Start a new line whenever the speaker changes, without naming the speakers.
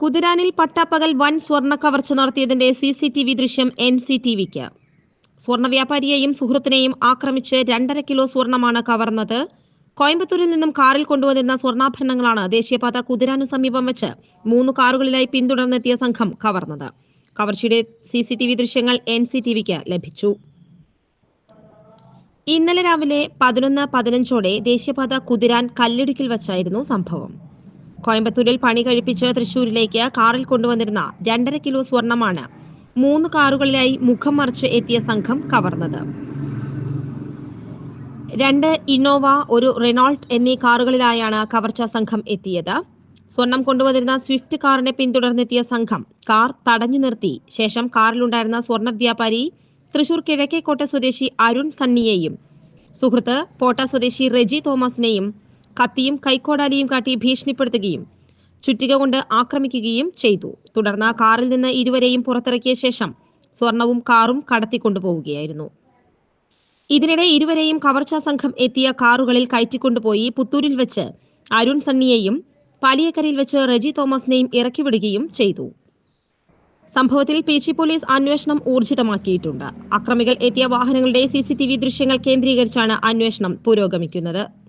കുതിരാനിൽ പട്ടാപ്പകൽ വൻ സ്വർണ കവർച്ച നടത്തിയതിന്റെ സി സി ടി വി ദൃശ്യം എൻ സി ടി വിക്ക്. സ്വർണ വ്യാപാരിയെയും സുഹൃത്തിനെയും ആക്രമിച്ച് രണ്ടര കിലോ സ്വർണമാണ് കവർന്നത്. കോയമ്പത്തൂരിൽ നിന്നും കാറിൽ കൊണ്ടുവന്നിരുന്ന സ്വർണാഭരണങ്ങളാണ് ദേശീയപാത കുതിരാനു സമീപം വെച്ച് മൂന്ന് കാറുകളിലായി പിന്തുടർന്നെത്തിയ സംഘം കവർന്നത്. കവർച്ചയുടെ സി സി ടി വി ദൃശ്യങ്ങൾ എൻ സി ടി വിക്ക് ലഭിച്ചു. ഇന്നലെ രാവിലെ പതിനൊന്ന് പതിനഞ്ചോടെ ദേശീയപാത കുതിരാൻ കല്ലിടുക്കിൽ വെച്ചായിരുന്നു സംഭവം. കോയമ്പത്തൂരിൽ പണി കഴിപ്പിച്ച് തൃശൂരിലേക്ക് കാറിൽ കൊണ്ടുവന്നിരുന്ന രണ്ടര കിലോ സ്വർണമാണ് മൂന്ന് കാറുകളിലായി മുഖം മറിച്ച് എത്തിയ സംഘം കവർന്നത്. രണ്ട് ഇന്നോവ ഒരു റെനോൾട്ട് എന്നീ കാറുകളിലായാണ് കവർച്ച സംഘം എത്തിയത്. സ്വർണം കൊണ്ടുവന്നിരുന്ന സ്വിഫ്റ്റ് കാറിനെ പിന്തുടർന്നെത്തിയ സംഘം കാർ തടഞ്ഞു നിർത്തി. ശേഷം കാറിലുണ്ടായിരുന്ന സ്വർണ വ്യാപാരി തൃശൂർ കിഴക്കേക്കോട്ട സ്വദേശി അരുൺ സണ്ണിയെയും സുഹൃത്ത് പോട്ട സ്വദേശി റെജി തോമസിനെയും കത്തിയും കൈക്കോടാലിയും കാട്ടി ഭീഷണിപ്പെടുത്തുകയും ചുറ്റിക കൊണ്ട് ആക്രമിക്കുകയും ചെയ്തു. തുടർന്ന് കാറിൽ നിന്ന് ഇരുവരെയും പുറത്തിറക്കിയ ശേഷം സ്വർണവും കാറും കടത്തിക്കൊണ്ടുപോവുകയായിരുന്നു. ഇതിനിടെ ഇരുവരെയും കവർച്ചാ സംഘം എത്തിയ കാറുകളിൽ കയറ്റിക്കൊണ്ടുപോയി പുത്തൂരിൽ വെച്ച് അരുൺ സണ്ണിയെയും പാലിയക്കരയിൽ വെച്ച് റെജി തോമസിനെയും ഇറക്കിവിടുകയും ചെയ്തു. സംഭവത്തിൽ പീച്ചി പോലീസ് അന്വേഷണം ഊർജിതമാക്കിയിട്ടുണ്ട്. അക്രമികൾ എത്തിയ വാഹനങ്ങളുടെ സി ദൃശ്യങ്ങൾ കേന്ദ്രീകരിച്ചാണ് അന്വേഷണം പുരോഗമിക്കുന്നത്.